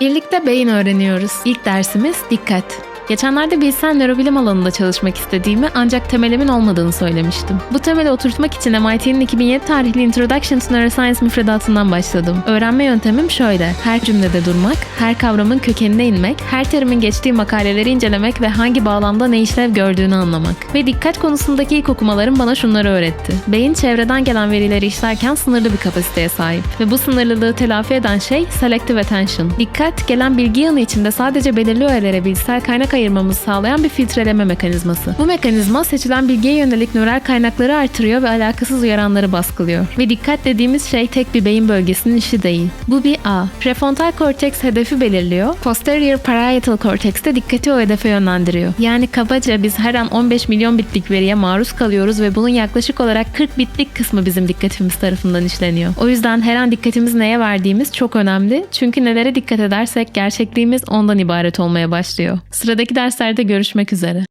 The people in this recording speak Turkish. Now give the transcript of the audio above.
Birlikte beyin öğreniyoruz. İlk dersimiz dikkat. Geçenlerde bilsel nörobilim alanında çalışmak istediğimi ancak temelimin olmadığını söylemiştim. Bu temeli oturtmak için MIT'nin 2007 tarihli Introduction to Neuroscience müfredatından başladım. Öğrenme yöntemim şöyle. Her cümlede durmak, her kavramın kökenine inmek, her terimin geçtiği makaleleri incelemek ve hangi bağlamda ne işlev gördüğünü anlamak. Ve dikkat konusundaki ilk okumalarım bana şunları öğretti. Beyin çevreden gelen verileri işlerken sınırlı bir kapasiteye sahip. Ve bu sınırlılığı telafi eden şey selective attention. Dikkat, gelen bilgi yanı içinde sadece belirli öğelere bilgisel kaynak ayırmamızı sağlayan bir filtreleme mekanizması. Bu mekanizma seçilen bilgiye yönelik nöral kaynakları artırıyor ve alakasız uyaranları baskılıyor. Ve dikkat dediğimiz şey tek bir beyin bölgesinin işi değil. Bu bir A. Prefrontal korteks hedefi belirliyor. Posterior parietal korteks de dikkati o hedefe yönlendiriyor. Yani kabaca biz her an 15 milyon bitlik veriye maruz kalıyoruz ve bunun yaklaşık olarak 40 bitlik kısmı bizim dikkatimiz tarafından işleniyor. O yüzden her an dikkatimiz neye verdiğimiz çok önemli. Çünkü nelere dikkat edersek gerçekliğimiz ondan ibaret olmaya başlıyor. Sıradaki derslerde görüşmek üzere.